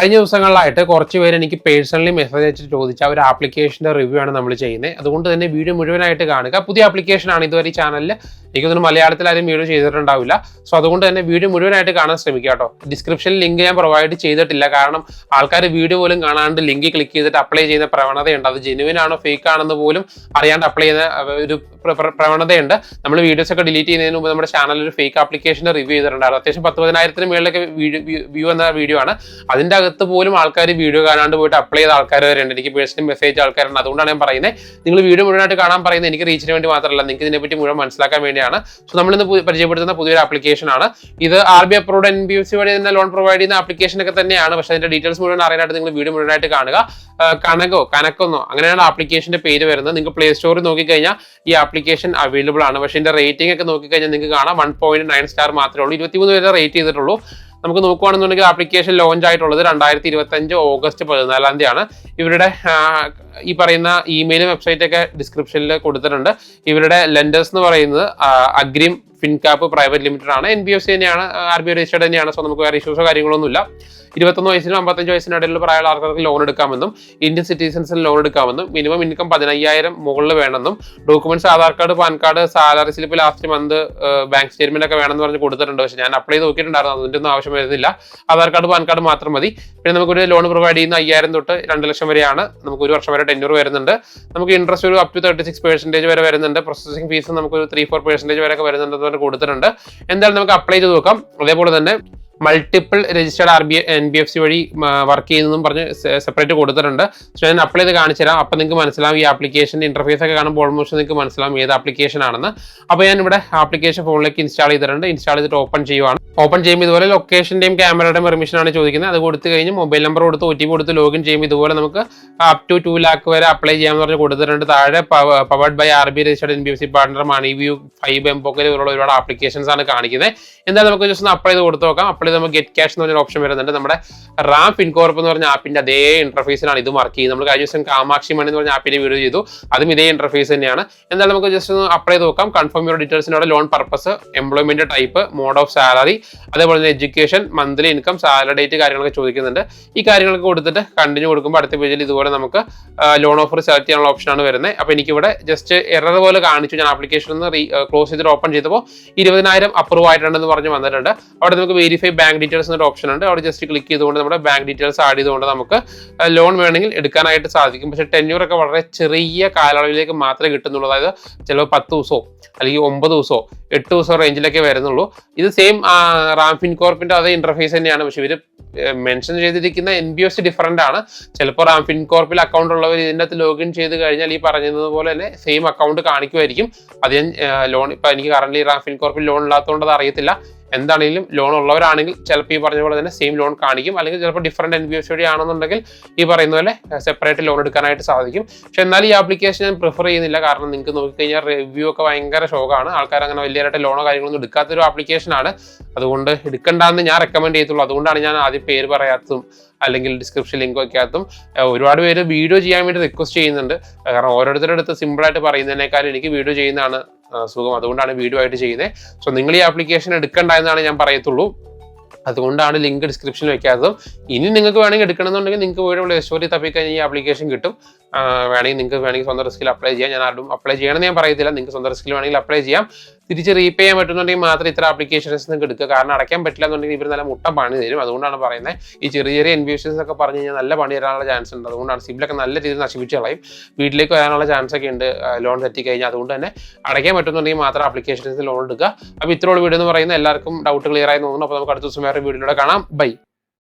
കഴിഞ്ഞ ദിവസങ്ങളിലായിട്ട് കുറച്ച് പേര് എനിക്ക് പേഴ്സണലി മെസ്സേജ് അയച്ചിട്ട് ചോദിച്ച ഒരു ആപ്ലിക്കേഷന്റെ റിവ്യൂ ആണ് നമ്മൾ ചെയ്യുന്നത് അതുകൊണ്ട് തന്നെ വീഡിയോ മുഴുവനായിട്ട് കാണുക. പുതിയ ആപ്ലിക്കേഷൻ ആണ് ഇതുവരെ ഈ ചാനലിൽ എനിക്കൊന്നും മലയാളത്തിൽ ആരും വീഡിയോ ചെയ്തിട്ടുണ്ടാവില്ല. സോ അതുകൊണ്ട് തന്നെ വീഡിയോ മുഴുവനായിട്ട് കാണാൻ ശ്രമിക്കുക കേട്ടോ. ഡിസ്ക്രിപ്ഷനിൽ ലിങ്ക് ഞാൻ പ്രൊവൈഡ് ചെയ്തിട്ടില്ല. കാരണം ആൾക്കാർ വീഡിയോ പോലും കാണാണ്ട് ലിങ്ക് ക്ലിക്ക് ചെയ്തിട്ട് അപ്ലൈ ചെയ്യുന്ന പ്രവണതയുണ്ട്. അത് ജെനുവിൻ ആണോ ഫേക്ക് ആണെന്ന് പോലും അറിയാണ്ട് അപ്ലൈ ചെയ്യുന്ന ഒരു പ്ര- പ്ര- പ്രവണതയുണ്ട്. നമ്മൾ വീഡിയോസ് ഒക്കെ ഡിലീറ്റ് ചെയ്യുന്നതിന് മുമ്പ് നമ്മുടെ ചാനലിൽ ഒരു ഫേക്ക് ആപ്ലിക്കേഷന്റെ റിവ്യൂ ചെയ്തിട്ടുണ്ടായിരുന്നു. അത്യാവശ്യം പത്ത് പതിനായിരത്തിന് മേളിലൊക്കെ വ്യൂ എന്ന വീഡിയോ ആണ്. അതിന്റെ പോലും ആൾക്കാർ വീഡിയോ കാണാണ്ട് പോയിട്ട് അപ്ലൈ ചെയ്ത ആൾക്കാർ വരെ ഉണ്ട് എനിക്ക് പേഴ്സണൽ മെസ്സേജ് ആൾക്കാരുണ്ട് അതുകൊണ്ടാണ് ഞാൻ പറയുന്നത് നിങ്ങൾ വീഡിയോ മുഴുവനായിട്ട് കാണാൻ പറയുന്നത് എനിക്ക് റീച്ചിന് വേണ്ടി മാത്രമല്ല. നിങ്ങൾക്ക് ഇതിനെപ്പറ്റി മുഴുവൻ മനസ്സിലാക്കാൻ വേണ്ടിയാണ്. സോ നമ്മളിന്ന് പരിചയപ്പെടുത്തുന്ന പുതിയൊരു ആപ്ലിക്കേഷൻ ആണ്. ഇത് R B approved N B F C വഴി തന്നെ ലോൺ പ്രൊവൈഡ് ചെയ്യുന്ന ആപ്ലിക്കേഷൻ ഒക്കെ തന്നെയാണ്. പക്ഷേ അതിന്റെ ഡീറ്റെയിൽസ് മുഴുവൻ അറിയാനായിട്ട് നിങ്ങൾ വീഡിയോ മുഴുവനായിട്ട് കാണുക. കനകോ കനക്കൊന്നോ അങ്ങനെയാണ് ആപ്ലിക്കേഷന്റെ പേര് വരുന്നത്. നിങ്ങൾക്ക് പ്ലേ സ്റ്റോറിൽ നോക്കിക്കഴിഞ്ഞാൽ ഈ ആപ്ലിക്കേഷൻ അവൈലബിൾ ആണ്. പക്ഷേ ഇതിന്റെ റേറ്റിംഗ് ഒക്കെ നോക്കിക്കഴിഞ്ഞാൽ നിങ്ങൾക്ക് കാണാം. വൺ പോയിന്റ് നയൻ സ്റ്റാർ മാത്രമേ ഉള്ളൂ. ഇരുപത്തിമൂന്ന് പേരെ റേറ്റ് ചെയ്തിട്ടുള്ളൂ. നമുക്ക് നോക്കുകയാണെന്നുണ്ടെങ്കിൽ ആപ്ലിക്കേഷൻ ലോഞ്ച് ആയിട്ടുള്ളത് രണ്ടായിരത്തി ഇരുപത്തി അഞ്ച് ഓഗസ്റ്റ് പതിനാലാം തീയതിയാണ്. ഇവരുടെ ഈ പറയുന്ന ഇമെയിലും വെബ്സൈറ്റ് ഒക്കെ ഡിസ്ക്രിപ്ഷനിൽ കൊടുത്തിട്ടുണ്ട്. ഇവരുടെ ലെൻഡേഴ്സ് എന്ന് പറയുന്നത് അഗ്രിം ഫിൻകാപ്പ് പ്രൈവറ്റ് ലിമിറ്റഡ് ആണ്. എൻ ബി എഫ് സി തന്നെയാണ് ആർ ബി ഐ രജിസ്റ്റർഡ് തന്നെയാണ്. സോ നമുക്ക് വേറെ ഇഷ്യൂസോ കാര്യങ്ങളൊന്നുമില്ല ഇരുപത്തൊന്ന് വയസ്സിനും അമ്പത്തഞ്ച് വയസ്സിനും ഇടയിലുള്ള പ്രായമുള്ള ആൾക്കാർക്ക് ലോൺ എടുക്കാമെന്നും ഇന്ത്യൻ സിറ്റിസൺസിന് ലോൺ എടുക്കാമെന്നും മിനിമം ഇൻകം പതിനയ്യായിരം മുകളിൽ വേണമെന്നും documents Aadhaar card PAN card salary slip last month bank statement ഒക്കെ വേണമെന്ന് പറഞ്ഞ് കൊടുത്തിട്ടുണ്ട്. പക്ഷേ ഞാൻ അപ്ലൈ നോക്കിയിട്ടുണ്ടായിരുന്നു. അതിന്റെ ഒന്നും ആവശ്യം വരുന്നില്ല. ആധാർ കാർഡ് പാൻ കാർഡ് മാത്രം മതി. പിന്നെ നമുക്കൊരു ലോൺ പ്രൊവൈഡ് ചെയ്യുന്ന അയ്യായിരം തൊട്ട് രണ്ട് ലക്ഷം വരെയാണ്. നമുക്ക് ഒരു വർഷം വരെ ടെന്നൂർ വരുന്നുണ്ട്. നമുക്ക് ഇൻട്രസ്റ്റ് ഒരു up to thirty six percentage വരെ വരുന്നുണ്ട്. പ്രോസസിംഗ് ഫീസ് നമുക്ക് ഒരു ത്രീ ഫോർ പെർസെന്റേജ് വരെ ഒക്കെ വരുന്നുണ്ട് എന്ന് പറഞ്ഞ് കൊടുത്തിട്ടുണ്ട്. എന്തായാലും നമുക്ക് അപ്ലൈ ചെയ്ത് നോക്കാം. അതേപോലെ തന്നെ multiple registered R B N B F C വഴി വർക്ക് ചെയ്യുന്നതും പറഞ്ഞ് സെപ്പറേറ്റ് കൊടുത്തിട്ടുണ്ട്. സോ ഞാൻ അപ്ലൈ ചെയ്ത് കാണിച്ചു തരാം. അപ്പം നിങ്ങൾക്ക് മനസ്സിലാവും ഈ ആപ്ലിക്കേഷൻ ഇന്റർഫേസ് ഒക്കെ കാണുമ്പോൾ ഓൾമോസ്റ്റ് നിങ്ങൾക്ക് മനസ്സിലാവും ഏത് ആപ്ലിക്കേഷൻ ആണെന്ന്. അപ്പോൾ ഞാൻ ഇവിടെ ആപ്ലിക്കേഷൻ ഫോണിലേക്ക് ഇൻസ്റ്റാൾ ചെയ്തിട്ടുണ്ട്. ഇൻസ്റ്റാൾ ചെയ്തിട്ട് ഓപ്പൺ ചെയ്യുവാണ്. ഓപ്പൺ ചെയ്യുമ്പോൾ ഇതുപോലെ ലൊക്കേഷന്റെയും ക്യാമറയുടെയും പെർമിഷൻ ആണ് ചോദിക്കുന്നത്. അത് കൊടുത്തു കഴിഞ്ഞ് മൊബൈൽ നമ്പർ കൊടുത്ത് ഒ ടി പി കൊടുത്ത് ലോഗിൻ ചെയ്യുമ്പോൾ ഇതുപോലെ നമുക്ക് അപ് ടു ടു ലാക്ക് വരെ അപ്ലൈ ചെയ്യാമെന്ന് പറഞ്ഞ് കൊടുത്തിട്ടുണ്ട്. താഴെ powered by R B registered N B F C partner Money View five M പോക്കൽ ഇവരുള്ള ഒരുപാട് ആപ്ലിക്കേഷൻസ് ആണ് കാണിക്കുന്നത്. എന്തായാലും നമുക്ക് ജസ്റ്റ് ഒന്ന് അപ്ലൈ ചെയ്ത് കൊടുത്ത് നോക്കാം. അപ്ലൈ ചെയ്ത് നമുക്ക് ഗെറ്റ് ക്യാഷ് എന്ന് പറഞ്ഞൊരു ഓപ്ഷൻ വരുന്നുണ്ട്. നമ്മുടെ റാം ഫിൻകോർപ്പ് എന്ന് പറഞ്ഞ ആപ്പിന്റെ അതേ ഇന്റർഫേസിലാണ് ഇത് വർക്ക് ചെയ്യുന്നത്. നമ്മൾ കഴിഞ്ഞ ദിവസം കാമാക്ഷി മണി എന്ന് പറഞ്ഞ ആപ്പിന്റെ വീഡിയോ ചെയ്തു. അതും ഇതേ ഇന്റർഫേസ് തന്നെയാണ്. എന്തായാലും നമുക്ക് ജസ്റ്റ് ഒന്ന് അപ്ലൈ ചെയ്ത് നോക്കാം. Confirm your ഡീറ്റെയിൽസിനോട് loan purpose employment type mode of salary അതേപോലെ തന്നെ education monthly income salary date കാര്യങ്ങളൊക്കെ ചോദിക്കുന്നുണ്ട്. ഈ കാര്യങ്ങളൊക്കെ കൊടുത്തിട്ട് കണ്ടിന്യൂ കൊടുക്കുമ്പോൾ അടുത്ത പേജിൽ ഇതുപോലെ നമുക്ക് ലോൺ ഓഫർ സെലക്ട് ചെയ്യാനുള്ള ഓപ്ഷനാണ് വരുന്നത്. അപ്പോൾ എനിക്കിവിടെ ജസ്റ്റ് എറർ പോലെ കാണിച്ചു. ഞാൻ ആപ്ലിക്കേഷൻ ഒന്ന് ക്ലോസ് ചെയ്തിട്ട് ഓപ്പൺ ചെയ്തപ്പോൾ ഇരുപതിനായിരം അപ്രൂവ് ആയിട്ടുണ്ടെന്ന് പറഞ്ഞ് വന്നിട്ടുണ്ട്. അവിടെ നമുക്ക് വെരിഫൈ ബാങ്ക് ഡീറ്റെയിൽസ് എന്നൊരു ഓപ്ഷൻ ഉണ്ട്. അവിടെ ജസ്റ്റ് ക്ലിക്ക് ചെയ്തുകൊണ്ട് നമ്മുടെ ബാങ്ക് ഡീറ്റെയിൽസ് ആഡ് ചെയ്തുകൊണ്ട് നമുക്ക് ലോൺ വേണമെങ്കിൽ എടുക്കാനായിട്ട് സാധിക്കും. പക്ഷേ ടെന്യൂർ ഒക്കെ വളരെ ചെറിയ കാലയളവിലേക്ക് മാത്രമേ കിട്ടുന്നുള്ളൂ. അതായത് ചിലപ്പോൾ പത്ത് ദിവസമോ അല്ലെങ്കിൽ ഒമ്പത് ദിവസമോ എട്ട് ദിവസമോ റേഞ്ചിലൊക്കെ വരുന്നുള്ളൂ. ഇത് സെയിം റാം കോർപ്പിന്റെ അതേ ഇന്റർഫേസ് തന്നെയാണ്. പക്ഷേ ഇവർ മെൻഷൻ ചെയ്തിരിക്കുന്ന എൻ ബി എസ് ഡിഫറന്റ് ആണ്. ചിലപ്പോൾ റാം ഫിൻകോർപ്പിൽ അക്കൗണ്ട് ഉള്ളവർ ഇതിന്റെ അകത്ത് ലോഗിൻ ചെയ്ത് കഴിഞ്ഞാൽ ഈ പറഞ്ഞതുപോലെ തന്നെ സെയിം അക്കൗണ്ട് കാണിക്കുമായിരിക്കും. അത് ഞാൻ ലോൺ ഇപ്പം എനിക്ക് കറന്റ് റാം ഫിൻകോർപ്പിൽ ലോൺ ഇല്ലാത്തതുകൊണ്ട് അത് അറിയത്തില്ല. എന്താണെങ്കിലും ലോൺ ഉള്ളവരാണെങ്കിൽ ചിലപ്പോൾ ഈ പറഞ്ഞ പോലെ തന്നെ സെയിം ലോൺ കാണിക്കും. അല്ലെങ്കിൽ ചിലപ്പോൾ ഡിഫറെന്റ് എൻ ബി എഫ് വഴി ആണെന്നുണ്ടെങ്കിൽ ഈ പറയുന്ന പോലെ സെപ്പറേറ്റ് ലോൺ എടുക്കാനായിട്ട് സാധിക്കും. പക്ഷെ എന്നാൽ ഈ ആപ്ലിക്കേഷൻ ഞാൻ പ്രിഫർ ചെയ്യുന്നില്ല. കാരണം നിങ്ങൾക്ക് നോക്കിക്കഴിഞ്ഞാൽ റിവ്യൂ ഒക്കെ ഭയങ്കര ഷോക്കാണ് ആൾക്കാർ അങ്ങനെ വലിയതായിട്ട് ലോണോ കാര്യങ്ങളൊന്നും എടുക്കാത്തൊരു ആപ്ലിക്കേഷനാണ് അതുകൊണ്ട് എടുക്കണ്ടെന്ന് ഞാൻ റെക്കമെൻഡ് ചെയ്യത്തുള്ളൂ. അതുകൊണ്ടാണ് ഞാൻ ആദ്യം പേര് പറയാത്തതും അല്ലെങ്കിൽ ഡിസ്ക്രിപ്ഷൻ ലിങ്ക് വയ്ക്കാത്തതും ഏഹ് ഒരുപാട് പേര് വീഡിയോ ചെയ്യാൻ വേണ്ടി റിക്വസ്റ്റ് ചെയ്യുന്നുണ്ട്. കാരണം ഓരോരുത്തരുടെ അടുത്ത് സിമ്പിളായിട്ട് പറയുന്നതിനേക്കാൾ എനിക്ക് വീഡിയോ ചെയ്യുന്നതാണ് സുഖം. അതുകൊണ്ടാണ് വീഡിയോ ആയിട്ട് ചെയ്യുന്നത് സോ നിങ്ങൾ ഈ ആപ്ലിക്കേഷൻ എടുക്കണ്ട എന്നാണ് ഞാൻ പറയത്തുള്ളൂ. അതുകൊണ്ടാണ് ലിങ്ക് ഡിസ്ക്രിപ്ഷനിൽ വെക്കാത്തതും. ഇനി നിങ്ങൾക്ക് വേണമെങ്കിൽ എടുക്കണമെന്നുണ്ടെങ്കിൽ നിങ്ങൾക്ക് പോയി പ്ലേ സ്റ്റോറിൽ തപ്പിക്കഴിഞ്ഞാൽ ഈ ആപ്ലിക്കേഷൻ കിട്ടും. വേണമെങ്കിൽ നിങ്ങൾക്ക് വേണമെങ്കിൽ സ്വന്തം റിസ്കിൽ അപ്ലൈ ചെയ്യാം. ഞാൻ ആരും അപ്ലൈ ചെയ്യണമെന്ന് ഞാൻ പറയത്തില്ല. നിങ്ങൾക്ക് സ്വന്തം റിസ്കിൽ വേണമെങ്കിൽ അപ്ലൈ ചെയ്യാം. തിരിച്ച് റീപേ ചെയ്യാൻ പറ്റുന്നുണ്ടെങ്കിൽ മാത്രം ഇത്ര ആപ്ലിക്കേഷൻസ് നിങ്ങൾക്ക് എടുക്കുക. കാരണം അടയ്ക്കാൻ പറ്റില്ല എന്നുണ്ടെങ്കിൽ ഇവർ നല്ല മുട്ട പണി തരും. അതുകൊണ്ടാണ് പറയുന്നത് ഈ ചെറിയ ചെറിയ എൻവിഷൻസ് ഒക്കെ പറഞ്ഞു കഴിഞ്ഞാൽ നല്ല പണി തരാനുള്ള ചാൻസ് ഉണ്ട്. അതുകൊണ്ടാണ് സിബിലൊക്കെ നല്ല രീതിയിൽ നശിപ്പിച്ച് കളയും. വീട്ടിലേക്ക് വരാനുള്ള ചാൻസ് ഒക്കെ ഉണ്ട് ലോൺ തെറ്റി കഴിഞ്ഞാൽ. അതുകൊണ്ട് തന്നെ അടയ്ക്കാൻ പറ്റുന്നുണ്ടെങ്കിൽ മാത്രം ആപ്ലിക്കേഷൻസ് ലോൺ എടുക്കുക. അപ്പോൾ ഇത്രയുള്ള വീഡിയോ എന്ന് പറയുന്നത്. എല്ലാവർക്കും ഡൗട്ട് ക്ലിയർ ആയി തോന്നുന്നു. അപ്പോൾ നമുക്ക് അടുത്ത ദിവസം വേറെ വീഡിയോയിലൂടെ കാണാം. ബൈ